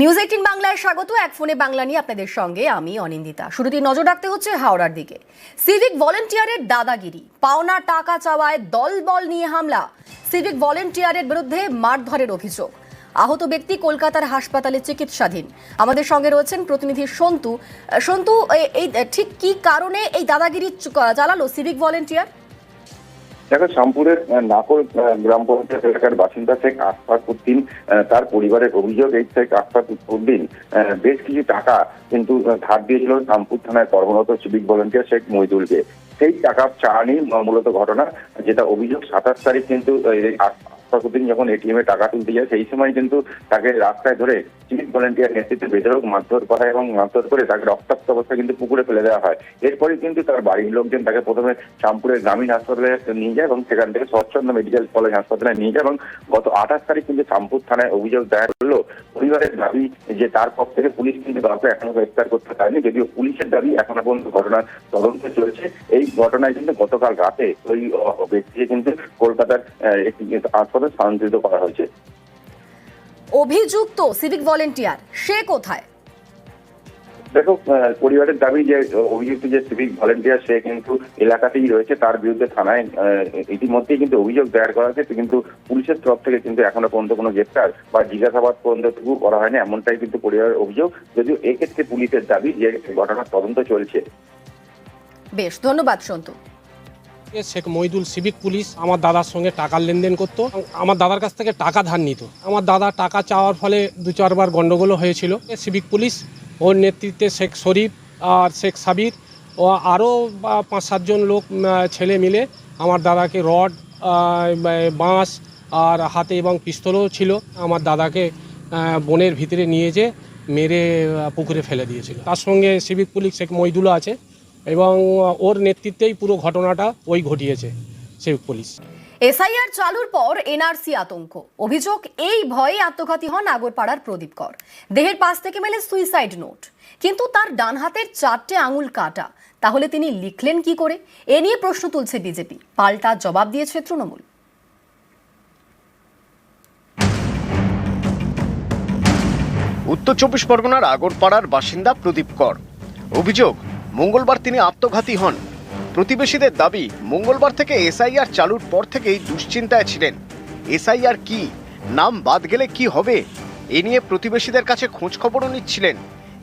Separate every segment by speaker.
Speaker 1: News eighteen বাংলায় স্বাগত। এক ফোনে বাংলা নিয়ে আপনাদের সঙ্গে আমি অনিন্দিতা। শুরুতেই নজর রাখতে হচ্ছে হাওড়ার দিকে। সিভিক ভলেন্টিয়ারের দাদাগিরি। পাওনা টাকা চাওয়ায় দলবল নিয়ে হামলা। সিভিক ভলেন্টিয়ারের বিরুদ্ধে মারধরের অভিযোগ। আহত ব্যক্তি কলকাতার হাসপাতালে চিকিৎসাধীন। আমাদের সঙ্গে রয়েছেন প্রতিনিধি সন্তু। সন্তু এই ঠিক কি কারণে এই দাদাগিরি চালালো সিভিক ভলেন্টিয়ার
Speaker 2: দেখো শামপুরের নাকল গ্রাম পঞ্চায়েত এলাকার বাসিন্দা শেখ আশফাক উদ্দিন তার পরিবারের অভিযোগ, এই শেখ আশফাক উদ্দিন বেশ কিছু টাকা কিন্তু ধার দিয়েছিল শামপুর থানায় কর্মরত সিভিক ভলেন্টিয়ার শেখ মহিদুলকে। সেই টাকা চাওয়ানি মূলত ঘটনা, যেটা অভিযোগ সাতাশ তারিখ কিন্তু উদ্দিন যখন এটিএম এ টাকা তুলতে যায়, সেই সময় কিন্তু তাকে রাস্তায় ধরে সিভিক ভলেন্টিয়ার নেতৃত্বে বেধরক মারধর করা এবং মারধর করে তাকে রক্তাক্ত অবস্থায় কিন্তু পুকুরে ফেলে দেওয়া হয়। এরপরে কিন্তু তার বাড়ির লোকজন তাকে প্রথমে শামপুরের গ্রামীণ হাসপাতালে নিয়ে যায় এবং সেখান থেকে শরৎচন্দ্র মেডিকেল কলেজ হাসপাতালে নিয়ে যায় এবং গত আঠাশ তারিখ কিন্তু শামপুর থানায় অভিযোগ দায়ের করল, পরিবারের দাবি যে তার পক্ষ থেকে পুলিশ কিন্তু কাউকে এখনও গ্রেফতার করতে পারেনি, যদিও পুলিশের দাবি এখনও পর্যন্ত ঘটনার তদন্ত চলছে। এই ঘটনায় কিন্তু গতকাল রাতে ওই ব্যক্তিকে কিন্তু কলকাতার একটি হাসপাতালে স্থানান্তরিত করা হয়েছে।
Speaker 1: অভিযুক্ত সিভিক ভলেন্টিয়ার সে কোথায়?
Speaker 2: দেখো পরিবারের দাবি যে অভিযুক্ত যে সিভিক ভলেন্টিয়ার সে কিন্তু এলাকাতেই রয়েছে। তার বিরুদ্ধে থানায় ইতিমধ্যেই কিন্তু অভিযোগ দায়ের করা হয়েছে। কিন্তু পুলিশের তরফ থেকে কিন্তু এখনও পর্যন্ত কোনো গ্রেপ্তার বা জিজ্ঞাসাবাদ পর্যন্তটুকু করা হয়নি। এমনটাই কিন্তু পরিবারের অভিযোগ। যদিও এক্ষেত্রে পুলিশের দাবি যে ঘটনার তদন্ত চলছে।
Speaker 1: বেশ ধন্যবাদ সন্তু।
Speaker 3: শেখ মহিদুল সিভিক পুলিশ আমার দাদার সঙ্গে টাকার লেনদেন করতো আমার দাদার কাছ থেকে টাকা ধার নিত। আমার দাদা টাকা চাওয়ার ফলে দু চারবার গন্ডগোলও হয়েছিল। সিভিক পুলিশ, ওর নেতৃত্বে শেখ শরীফ আর শেখ সাবির ও আরও পাঁচ সাতজন লোক ছেলে মিলে আমার দাদাকে রড বাঁশ আর হাতে এবং পিস্তলও ছিল। আমার দাদাকে বনের ভিতরে নিয়ে যে মেরে পুকুরে ফেলে দিয়েছিল। তার সঙ্গে সিভিক পুলিশ শেখ মহিদুলও আছে। এবং ওর নেতৃত্বেই পুরো ঘটনাটা ওই ঘটিয়েছে সিভিক পুলিশ।
Speaker 1: এসআইআর চালুর পর এনআরসি আতঙ্ক। অভিযোগ এই ভয়ে আত্মঘাতী হন আগরপাড়ার প্রদীপ কর। দেহের পাশ থেকে মেলে সুইসাইড নোট। কিন্তু তার ডান হাতের চারটে আঙুল কাটা। তাহলে তিনি লিখলেন কি করে? এ নিয়ে প্রশ্ন তুলছে বিজেপি। পাল্টা জবাব দিয়েছে তৃণমূল।
Speaker 4: উত্তর চব্বিশ পরগনার আগরপাড়ার বাসিন্দা প্রদীপ কর। অভিযোগ মঙ্গলবার তিনি আত্মঘাতী হন। প্রতিবেশীদের দাবি, মঙ্গলবার থেকে এসআইআর চালুর পর থেকেই দুশ্চিন্তায় ছিলেন। এসআইআর কি? নাম বাদ গেলে কি হবে? এ নিয়ে প্রতিবেশীদের কাছে খোঁজ খবরও নিচ্ছিলেন।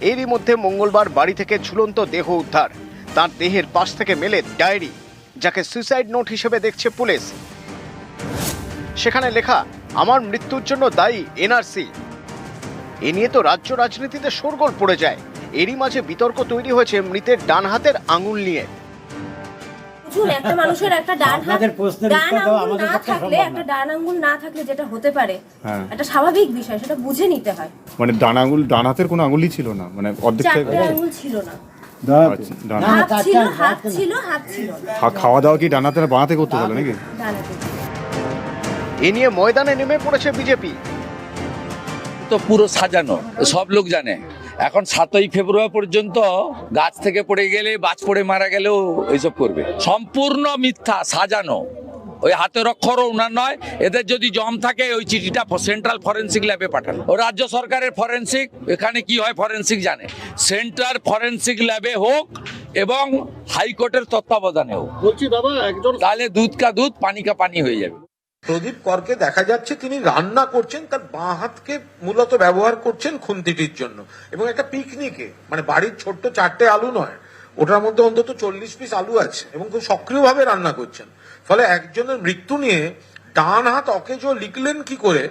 Speaker 4: এরই মধ্যে মঙ্গলবার বাড়ি থেকে ঝুলন্ত দেহ উদ্ধার। তার দেহের পাশ থেকে মেলে ডায়েরি, যাকে সুইসাইড নোট হিসেবে দেখছে পুলিশ। সেখানে লেখা, আমার মৃত্যুর জন্য দায়ী এনআরসি। এ নিয়ে তো রাজ্য রাজনীতিতে শোরগোল পড়ে যায়। এরই মাঝে বিতর্ক তৈরি হয়েছে মৃতের ডান হাতের আঙুল নিয়ে।
Speaker 5: বুঝুন একটা মানুষের একটা ডান হাত ডান আঙ্গুল না থাকলে একটা ডান আঙ্গুল না থাকলে যেটা হতে পারে
Speaker 6: হ্যাঁ।
Speaker 5: একটা স্বাভাবিক বিষয় সেটা বুঝে নিতে হয়।
Speaker 7: মানে ডান আঙুল ডান হাতের কোনো আঙুলই ছিল না মানে অর্ধেক
Speaker 5: আঙ্গুল ছিল না।
Speaker 7: আচ্ছা, খাওয়া দাওয়া কি না করতে পারল নাকি?
Speaker 5: ডান
Speaker 4: এ নিয়ে ময়দানে নেমে পড়েছে বিজেপি।
Speaker 8: তো পুরো সাজানো সব লোক জানে। এখন সাতই ফেব্রুয়ারি পর্যন্ত গাছ থেকে পড়ে গেলে বাজ পড়ে মারা গেলেও এইসব করবে। সম্পূর্ণ মিথ্যা সাজানো। ওই হাতের অক্ষরও উনার নয় এদের যদি জম থাকে ওই চিঠিটা সেন্ট্রাল ফরেন্সিক ল্যাবে পাঠান। ও রাজ্য সরকারের ফরেন্সিক এখানে কি হয় ফরেন্সিক জানে। সেন্ট্রাল ফরেন্সিক ল্যাবে হোক এবং হাইকোর্টের তত্ত্বাবধানে হোক।
Speaker 9: বলছি দাদা একজন
Speaker 8: তাহলে দুধ কা দুধ পানি কা পানি হয়ে যাবে।
Speaker 9: প্রদীপ করকে দেখা যাচ্ছে তিনি রান্না করছেন, তার বাঁ হাতকে মূলত ব্যবহার করছেন খুন্তিটির জন্য। এবং একটা পিকনিকে মানে বাড়ির ছোট্ট চারটে আলু নয়, ওটার মধ্যে অন্তত চল্লিশ পিস আলু আছে, এবং খুব সক্রিয়ভাবে রান্না করছেন। ফলে একজনের মৃত্যু নিয়ে ডান হাত অকেজো লিখলেন কি করে,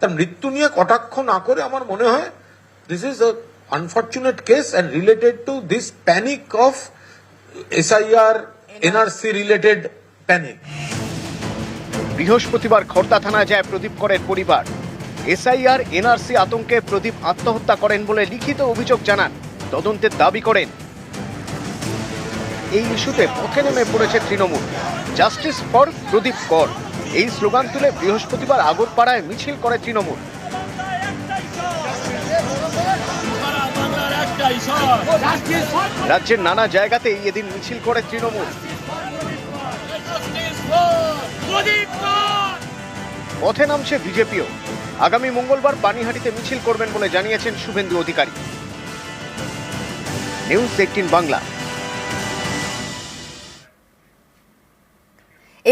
Speaker 9: তার মৃত্যু নিয়ে কটাক্ষ না করে আমার মনে হয় this is unfortunate case and related to this panic of SIR NRC related panic
Speaker 4: বৃহস্পতিবার খর্দা থানায় যায় প্রদীপ করের পরিবার। এসআইআর, এনআরসি আতঙ্কে প্রদীপ আত্মহত্যা করেন বলে লিখিত অভিযোগ জানান। তদন্তের দাবি করেন। এই ইস্যুতে পথে নেমে পড়েছে তৃণমূল। জাস্টিস ফর প্রদীপ কর। এই স্লোগান তুলে বৃহস্পতিবার আগরপাড়ায় মিছিল করে তৃণমূল। রাজ্যের নানা জায়গাতেই এদিন মিছিল করে তৃণমূল। পথে নামছে বিজেপিও। আগামী মঙ্গলবার পানিহাটিতে মিছিল করবেন বলে জানিয়েছেন Suvendu Adhikari. News eighteen Bangla.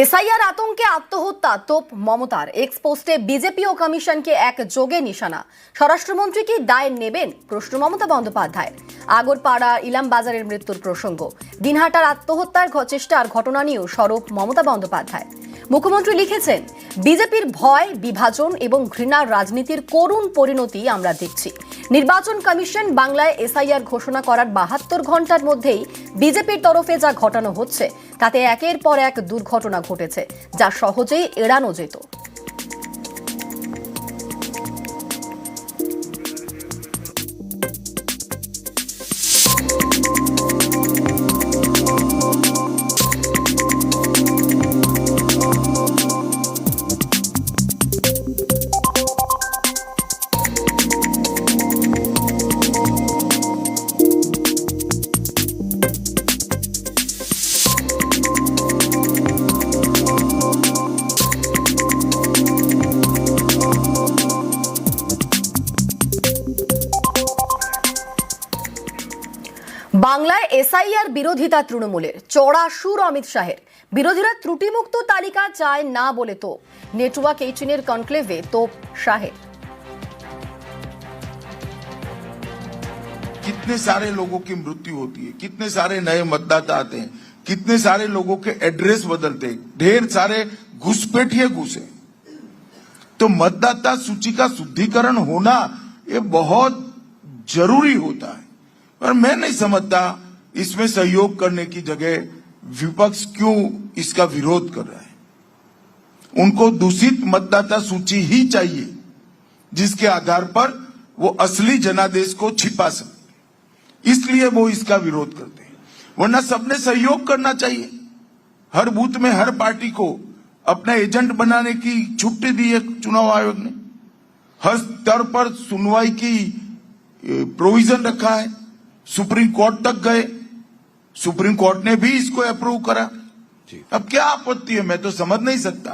Speaker 1: SIR আতঙ্কে আত্মহত্যা তোপ মমতার। এক্স পোস্টে বিজেপি ও কমিশনকে এক যোগে নিশানা। স্বরাষ্ট্রমন্ত্রী কি দায় নেবেন? প্রশ্ন মমতা বন্দ্যোপাধ্যায় আগরপাড়া ইলাম বাজারের মৃত্যুর প্রসঙ্গ। দিনহাটার আত্মহত্যার চেষ্টার ঘটনা নিয়েও সরব মমতা বন্দ্যোপাধ্যায় মুখ্যমন্ত্রী লিখেছেন, বিজেপির ভয়, বিভাজন এবং ঘৃণার রাজনীতির করুণ পরিণতি আমরা দেখছি। নির্বাচন কমিশন বাংলায় এসআইআর ঘোষণা করার বাহাত্তর ঘণ্টার মধ্যেই বিজেপির তরফে যা ঘটানো হচ্ছে, তাতে একের পর এক দুর্ঘটনা ঘটেছে, যা সহজেই এড়ানো যেত। এসআইআর বিরোধিতা তৃণমূলের চড়া সুর অমিত শাহের বিরোধীরা ত্রুটিমুক্ত তালিকা চায় না বলে তো নেটওয়ার্ক এইটিনের কনক্লেভে তোপ শাহের
Speaker 6: कितने सारे लोगों की मृत्यु होती है कितने सारे नए मतदाता आते हैं कितने सारे लोगों के एड्रेस बदलते हैं ढेर सारे घुसपैठिए घुसे तो मतदाता सूची का शुद्धिकरण होना ये बहुत जरूरी होता है पर मैं नहीं समझता इसमें सहयोग करने की जगह विपक्ष क्यों इसका विरोध कर रहा है? उनको दूषित मतदाता सूची ही चाहिए, जिसके आधार पर वो असली जनादेश को छिपा सके इसलिए वो इसका विरोध करते हैं। वरना सबने सहयोग करना चाहिए। हर बूथ में हर पार्टी को अपना एजेंट बनाने की छुट्टी दी है चुनाव आयोग ने। हर स्तर पर सुनवाई की प्रोविज़न रखा है। सुप्रीम कोर्ट तक गए। सुप्रीम कोर्ट ने भी इसको अप्रूव करा। अब क्या आपत्ति है? मैं तो समझ नहीं सकता।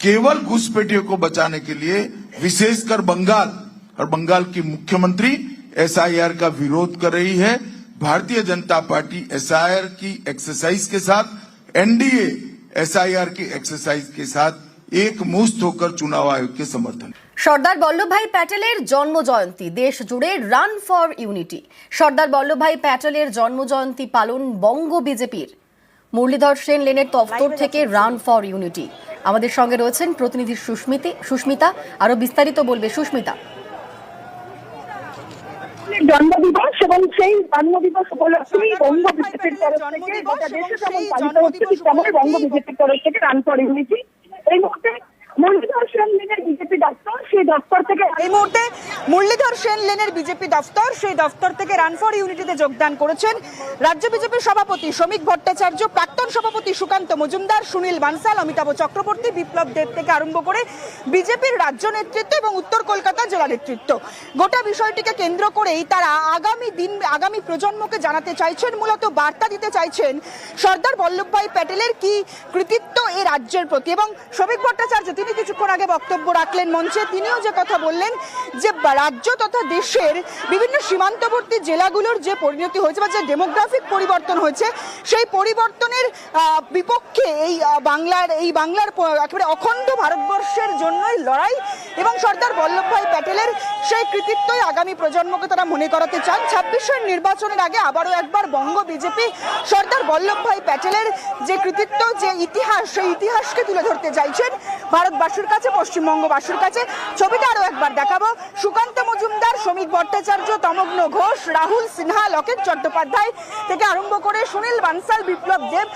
Speaker 6: केवल घुसपैठियों को बचाने के लिए विशेषकर बंगाल और बंगाल की मुख्यमंत्री एसआईआर का विरोध कर रही है। भारतीय जनता पार्टी एसआईआर की एक्सरसाइज के साथ एनडीए एसआईआर की एक्सरसाइज के साथ एक मुस्त होकर चुनाव आयोग के समर्थन
Speaker 1: সর্দার বল্লভভাই প্যাটেলের জন্ম জয়ন্তী দেশ জুড়ে run for unity. Sardar Vallabhbhai প্যাটেলের জন্ম জয়ন্তী পালন বঙ্গ বিজেপির। মুরলীধর সেন লেনের দফতর থেকে রান ফর ইউনিটি। আমাদের সঙ্গে রয়েছেন প্রতিনিধি সুস্মিতি সুস্মিতা আরও বিস্তারিত বলবে সুস্মিতা।
Speaker 10: জন্মদিবস এবং সেই জন্মদিবস উপলক্ষেই বঙ্গ বিজেপির তরফ থেকে গোটা দেশে যেমন পালিত হচ্ছে ঠিক তেমনই বঙ্গ বিজেপির তরফ থেকে রান ফর ইউনিটি। এই মুহূর্তে মুরলীধর বিজেপি
Speaker 11: রাজ্য সভাপতি ভট্টাচার্য, প্রাক্তন সভাপতি সুকান্ত মজুমদার, সুনীল বানসাল, অমিতাভ চক্রবর্তী, বিপ্লব দেব থেকে আরম্ভ করে বিজেপির রাজ্য নেতৃত্ব এবং উত্তর কলকাতা জেলা নেতৃত্ব। গোটা বিষয়টিকে কেন্দ্র করেই তারা আগামী দিন, আগামী প্রজন্মকে জানাতে চাইছেন, মূলত বার্তা দিতে চাইছেন সর্দার বল্লভভাই প্যাটেলের কি কৃতিত্ব এই রাজ্যের প্রতি। এবং শ্রমিক ভট্টাচার্য, তিনি কিছুক্ষণ আগে বক্তব্য রাখলেন মঞ্চে। তিনিও যে কথা বললেন যে রাজ্য তথা দেশের বিভিন্ন সীমান্তবর্তী জেলাগুলোর যে পরিণতি হয়েছে বা যে ডেমোগ্রাফিক পরিবর্তন হয়েছে, সেই পরিবর্তনের বিপক্ষে এই বাংলার এই বাংলার একেবারে অখণ্ড ভারতবর্ষের জন্যই লড়াই এবং সর্দার বল্লভভাই প্যাটেলের সেই কৃতিত্বই আগামী প্রজন্মকে তারা মনে করাতে চান। ছাব্বিশের নির্বাচনের আগে আবারও একবার বঙ্গ বিজেপি সর্দার বল্লভভাই প্যাটেলের যে কৃতিত্ব, যে ইতিহাস, সেই ইতিহাসকে তুলে ধরতে চাইছেন ভারতবাসীর কাছে, পশ্চিমবঙ্গবাসীর কাছে। ছবিটা আরও একবার দেখাবো। সুকান্ত মজুমদার শ্রমিক ভট্টাচার্য, তমগ্ন ঘোষ, রাহুল সিনহা, লকেট চট্টোপাধ্যায় থেকে আরম্ভ করে সুনীল বানসাল, বিপ্লব দেব,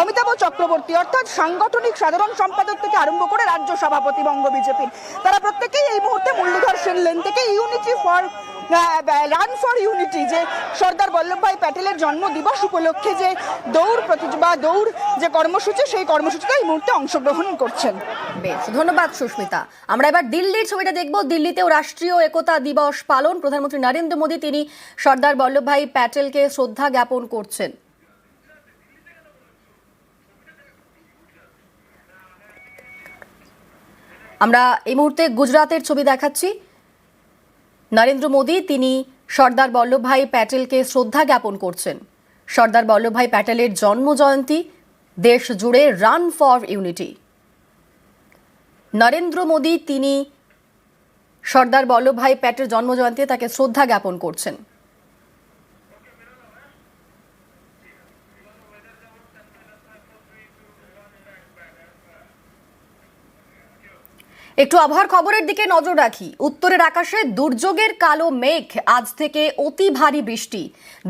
Speaker 11: অমিতাভ চক্রবর্তী অর্থাৎ সাংগঠনিক সাধারণ সম্পাদক থেকে আরম্ভ করে রাজ্য সভাপতি, বঙ্গ বিজেপির। তারা প্রত্যেকেই এই মুহূর্তে মুরলীধর সেন লেন থেকে unity for run for unity যে সর্দার বল্লভভাই প্যাটেলের জন্ম দিবস উপলক্ষে যে দৌড় প্রতিযোগিতা দৌড় যে কর্মসূচি, সেই কর্মসূচিতে এই মুহূর্তে অংশগ্রহণ করছেন।
Speaker 1: বেশ, ধন্যবাদ সুস্মিতা। আমরা এবার দিল্লির ছবিটা দেখব। দিল্লিতেও রাষ্ট্রীয় একতা দিবস পালন। প্রধানমন্ত্রী নরেন্দ্র মোদী, তিনি সর্দার বল্লভভাই প্যাটেলকে শ্রদ্ধা জ্ঞাপন করছেন। আমরা এই মুহূর্তে গুজরাতের ছবি দেখাচ্ছি। নরেন্দ্র মোদী, তিনি সর্দার বল্লভভাই প্যাটেলকে শ্রদ্ধা জ্ঞাপন করছেন। সর্দার বল্লভভাই প্যাটেলের জন্মজয়ন্তী দেশ জুড়ে run for unity Narendra Modi, তিনি সর্দার বল্লভভাই প্যাটেল জন্মজয়ন্তী, তাকে শ্রদ্ধা জ্ঞাপন করছেন। একটু আবহাওয়ার খবরের দিকে নজর রাখি। উত্তরের আকাশে দুর্যোগের কালো মেঘ। আজ থেকে অতি ভারী বৃষ্টি।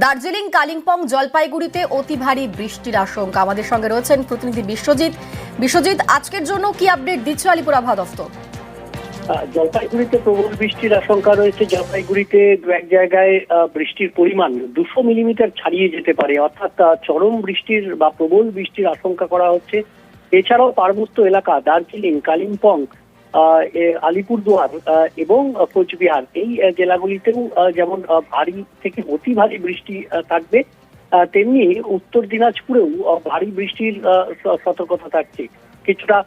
Speaker 1: দার্জিলিং, কালিম্পং, জলপাইগুড়িতে অতি ভারী বৃষ্টির আশঙ্কা। আমাদের সঙ্গে রয়েছেন প্রতিনিধি বিশ্বজিৎ। বিশ্বজিৎ, আজকের জন্য কি আপডেট দিচ্ছে আলিপুর আবহাওয়া দফতর?
Speaker 12: জলপাইগুড়িতে প্রবল বৃষ্টির আশঙ্কা রয়েছে। জলপাইগুড়িতে দু এক জায়গায় বৃষ্টির পরিমাণ দুশো মিলিমিটার ছাড়িয়ে যেতে পারে। অর্থাৎ চরম বৃষ্টির বা প্রবল বৃষ্টির আশঙ্কা করা হচ্ছে। এছাড়াও পার্বত্য এলাকা, দার্জিলিং, কালিম্পং আলিপুরদুয়ার এবং কোচবিহার। এই জেলাগুলিতেও যেমন ভারী থেকে অতি ভারী বৃষ্টি থাকবে তেমনি উত্তর দিনাজপুরেও ভারী বৃষ্টির সতর্কতা থাকছে। কিছুটা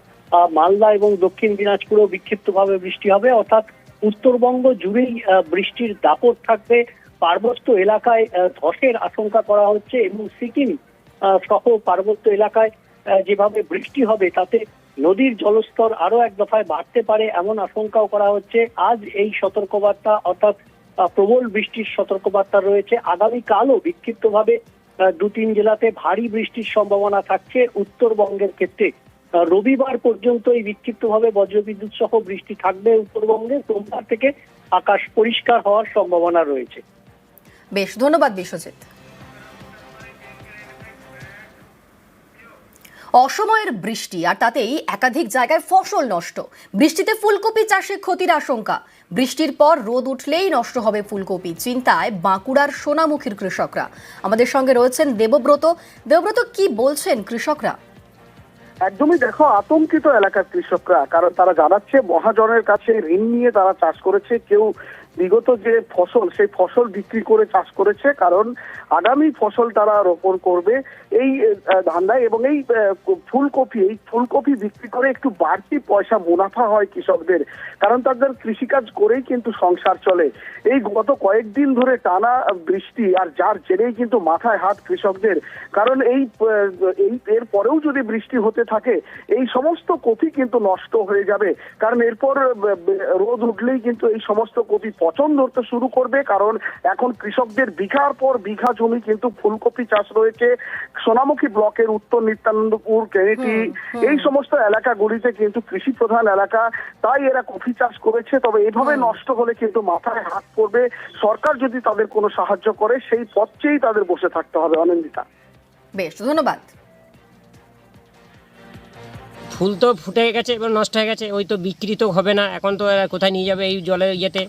Speaker 12: মালদা এবং দক্ষিণ দিনাজপুরেও বিক্ষিপ্তভাবে বৃষ্টি হবে, অর্থাৎ উত্তরবঙ্গ জুড়েই বৃষ্টির দাপট থাকবে। পার্বত্য এলাকায় ধসের আশঙ্কা করা হচ্ছে এবং সিকিম সহ পার্বত্য এলাকায় যেভাবে বৃষ্টি হবে, তাতে নদীর জলস্তর আরও এক দফায় বাড়তে পারে এমন আশঙ্কাও করা হচ্ছে। আজ এই সতর্কবার্তা অর্থাৎ প্রবল বৃষ্টির সতর্কবার্তা রয়েছে। আগামীকালও বিক্ষিপ্তভাবে দু তিন জেলাতে ভারী বৃষ্টির সম্ভাবনা থাকছে। উত্তরবঙ্গের ক্ষেত্রে রবিবার পর্যন্ত এই বিক্ষিপ্তভাবে বজ্রবিদ্যুৎ সহ বৃষ্টি থাকবে উত্তরবঙ্গে। সোমবার থেকে আকাশ পরিষ্কার হওয়ার সম্ভাবনা রয়েছে।
Speaker 1: বেশ, ধন্যবাদ বিশ্বজিৎ। অসময়ের বৃষ্টি আর তাতেই একাধিক জায়গায় ফসল নষ্ট। বৃষ্টিতে ফুলকপি চাষে ক্ষতির আশঙ্কা। বৃষ্টির পর রোদ উঠলেই নষ্ট হবে ফুলকপি, চিন্তায় বাঁকুড়ার সোনামুখীর কৃষকরা। আমাদের সঙ্গে রয়েছেন দেবব্রত। দেবব্রত, কি বলছেন কৃষকরা?
Speaker 13: একদমই দেখো, আতঙ্কিত এলাকার কৃষকরা, কারণ তারা জানাচ্ছে মহাজনের কাছে ঋণ নিয়ে তারা চাষ করেছে, কেউ বিগত যে ফসল, সেই ফসল বিক্রি করে চাষ করেছে, কারণ আগামী ফসল তারা রোপণ করবে। এই ধান্দায় এবং এই ফুলকপি এই ফুলকপি বিক্রি করে একটু বাড়তি পয়সা মুনাফা হয় কৃষকদের, কারণ তাদের কৃষিকাজ করেই কিন্তু সংসার চলে। এই গত কয়েকদিন ধরে টানা বৃষ্টি আর যার জেরেই কিন্তু মাথায় হাত কৃষকদের, কারণ এই এই, এর পরেও যদি বৃষ্টি হতে থাকে, এই সমস্ত কপি কিন্তু নষ্ট হয়ে যাবে। কারণ এরপর রোদ উঠলেই কিন্তু এই সমস্ত কপি পচন ধরতে শুরু করবে কারণ এখন কৃষকদের বিঘার পর বিঘা জমি কিন্তু ফুলকপি চাষ রয়েছে সোনামুখী ব্লকের উত্তর নিত্যানন্দপুর কেনেটি এই সমস্ত এলাকাগুলিতে কিন্তু কৃষি প্রধান এলাকা তাই এরা কফি চাষ করেছে তবে এভাবে নষ্ট হলে কিন্তু মাথায় হাত পড়বে। সরকার যদি তাদের কোনো সাহায্য করে সেই পথেই তাদের বসে থাকতে হবে অনিন্দিতা
Speaker 1: বেশ ধন্যবাদ।
Speaker 14: ফুল তো ফুটে গেছে, এবার নষ্ট হয়ে গেছে, ওই তো বিক্রি তো হবে না, এখন তো কোথায় নিয়ে যাবে এই জলের ইয়েতে,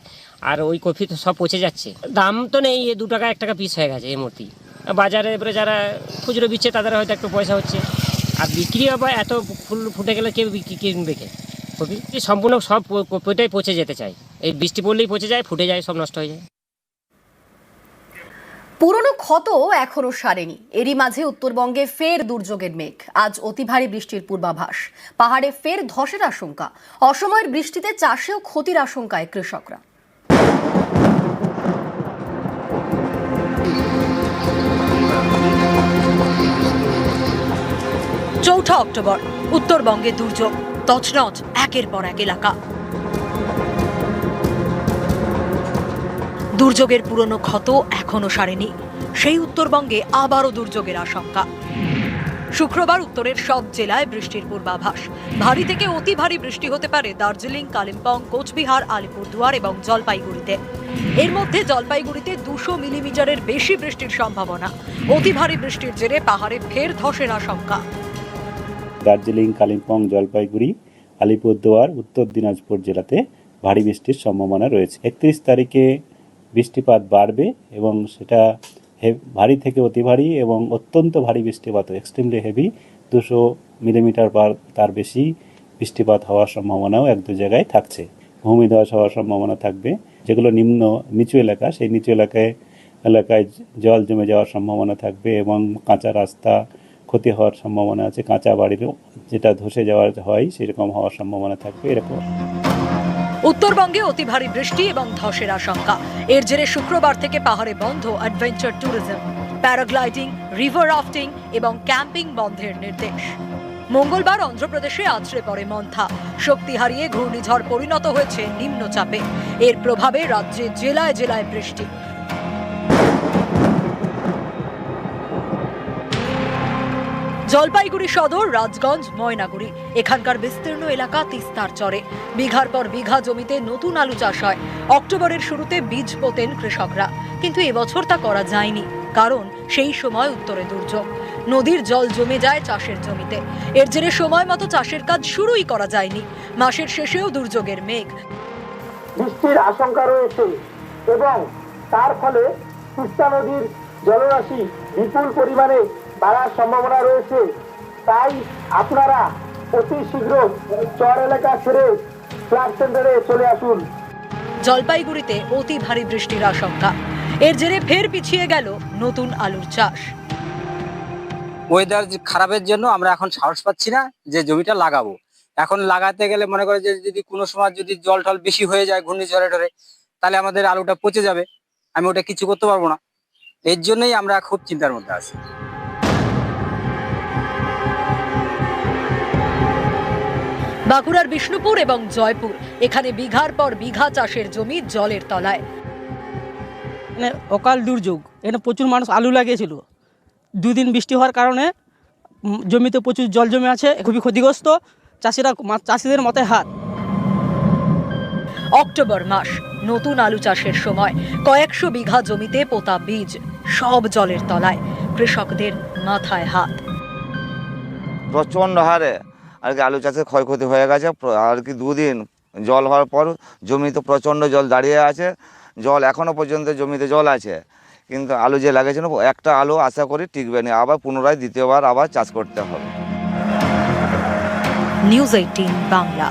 Speaker 14: আর ওই কফি তো সব পচে যাচ্ছে। দাম তো নেই দু টাকা, এক টাকা পিস হয়ে গেছে এই মূর্তি বাজারে এবারে যারা খুচরো বিচ্ছে, তাদের হয়তো একটু পয়সা হচ্ছে। আর বিক্রি হবে, এত ফুল ফুটে গেলে কেউ কিনবে কে? কপি সম্পূর্ণ সব কপিটাই পচে যেতে চায়। এই বৃষ্টি পড়লেই পচে যায়, ফুটে যায়, সব নষ্ট হয়ে যায়।
Speaker 1: পুরনো ক্ষত এখনও সারেনি। এরই মাঝে উত্তরবঙ্গে ফের দুর্যোগের মেঘ। আজ অতি ভারী বৃষ্টির পূর্বাভাস। পাহাড়ে ফের ধসের আশঙ্কা। অসময়ের বৃষ্টিতে চাষেও ক্ষতির আশঙ্কায় কৃষকরা।
Speaker 11: চৌঠা অক্টোবর, উত্তরবঙ্গে দুর্যোগ। তছনছ, একের পর এক এলাকা। দুর্যোগের পুরনো ক্ষত এখনও সারেনি। সেই উত্তরবঙ্গে আবারও দুর্যোগের আশঙ্কা। শুক্রবার উত্তরের সব জেলায় বৃষ্টির পূর্বাভাস। ভারী থেকে অতি ভারী বৃষ্টি হতে পারে দার্জিলিং, কালিম্পং, কোচবিহার, আলিপুরদুয়ার এবং জলপাইগুড়িতে। এর মধ্যে জলপাইগুড়িতে দুশো মিলিমিটারের বেশি বৃষ্টির সম্ভাবনা। অতি ভারী বৃষ্টির জেরে পাহাড়ে ফের ধসের আশঙ্কা।
Speaker 15: দার্জিলিং, কালিম্পং, জলপাইগুড়ি, আলিপুরদুয়ার, উত্তর দিনাজপুর জেলাতে ভারী বৃষ্টির সম্ভাবনা রয়েছে। একত্রিশ তারিখে বৃষ্টিপাত বাড়বে এবং সেটা ভারী থেকে অতি ভারী এবং অত্যন্ত ভারী বৃষ্টিপাত এক্সট্রিমলি হেভি দুশো মিলিমিটার পার তার বেশি বৃষ্টিপাত হওয়ার সম্ভাবনাও এক দু জায়গায় থাকছে। ভূমিধস হওয়ার সম্ভাবনা থাকবে। যেগুলো নিম্ন, নিচু এলাকা, সেই নিচু এলাকায় এলাকায় জল জমে যাওয়ার সম্ভাবনা থাকবে এবং কাঁচা রাস্তা ক্ষতি হওয়ার সম্ভাবনা আছে, কাঁচা বাড়িরও যেটা ধসে যাওয়ার হয়, সেরকম হওয়ার সম্ভাবনা থাকবে, এরকম।
Speaker 16: উত্তরবঙ্গে অতি ভারী বৃষ্টি এবং ধসের আশঙ্কা। এর জেরে শুক্রবার থেকে পাহাড়ে বন্ধ adventure tourism paragliding river rafting এবং ক্যাম্পিং বন্ধের নির্দেশ। মঙ্গলবার অন্ধ্রপ্রদেশে আছড়ে পড়ে মন্থা। শক্তি হারিয়ে ঘূর্ণিঝড় পরিণত হয়েছে নিম্নচাপে। এর প্রভাবে রাজ্যে জেলায় জেলায় বৃষ্টি। জলপাইগুড়ি সদর, রাজগঞ্জ, ময়নাগুড়ি। এখানকার বিস্তীর্ণ এলাকা তিস্তার চরে। বিঘার পর বিঘা জমিতে নতুন আলু চাষ হয়। অক্টোবরের শুরুতে বীজ পোতেন কৃষকরা। কিন্তু এবছর তা করা যায়নি, কারণ সেই সময় উত্তরে দুর্যোগ। নদীর জল জমে যায় চাষের জমিতে। এর জেরে সময় মতো চাষের কাজ শুরুই করা যায়নি। মাসের শেষেও দুর্যোগের মেঘ।
Speaker 17: বৃষ্টির আশঙ্কা রয়েছে এবং তার ফলে তিস্তা নদীর জলরাশি বিপুল পরিমাণে বাড়ার সম্ভাবনা রয়েছে। তাই আপনারা অতি শীঘ্র চর এলাকা ছেড়ে ফ্ল্যাট সেন্টারে চলে আসুন।
Speaker 16: জলপাইগুড়িতে অতি ভারী বৃষ্টির আশঙ্কা। এর জেরে ফের পিছিয়ে গেল নতুন আলুর চাষ।
Speaker 5: ওয়েদার খারাপের জন্য আমরা এখন সাহস পাচ্ছি না যে জমিটা লাগাবো। এখন লাগাতে গেলে মনে করে যে যদি কোনো সময় যদি জল টল বেশি হয়ে যায় ঘূর্ণিঝড়ে টরে তাহলে আমাদের আলুটা পচে যাবে। আমি ওটা কিছু করতে পারব না। এর জন্যই আমরা খুব চিন্তার মধ্যে আছি।
Speaker 16: বাঁকুড়ার বিষ্ণুপুর এবং জয়পুর। এখানে বিঘার পর বিঘা চাষের জমি জলের তলায়।
Speaker 5: মানে অকাল দুর্যোগ। এখানে প্রচুর মানুষ আলু লাগিয়েছিল। দুদিন বৃষ্টি হওয়ার কারণে জমিতে প্রচুর জল জমে আছে খুবই ক্ষতিগ্রস্ত। চাষিরা মা- চাষিদের মতে হাত।
Speaker 16: অক্টোবর মাস নতুন আলু চাষের সময়। কয়েকশো বিঘা জমিতে পোতা বীজ সব জলের তলায়। কৃষকদের মাথায় হাত।
Speaker 18: প্রচণ্ড হারে। আর কি আলু চাষে ক্ষয়ক্ষতি হয়ে গেছে। আর কি দুদিন জল হওয়ার পর জমিতে প্রচণ্ড জল দাঁড়িয়ে আছে। জল এখনও পর্যন্ত জমিতে জল আছে। কিন্তু আলু যে লাগিয়েছিল, একটা আলু আশা করি টিকবে না। আবার পুনরায় দ্বিতীয়বার আবার চাষ করতে হবে।
Speaker 16: News eighteen Bangla.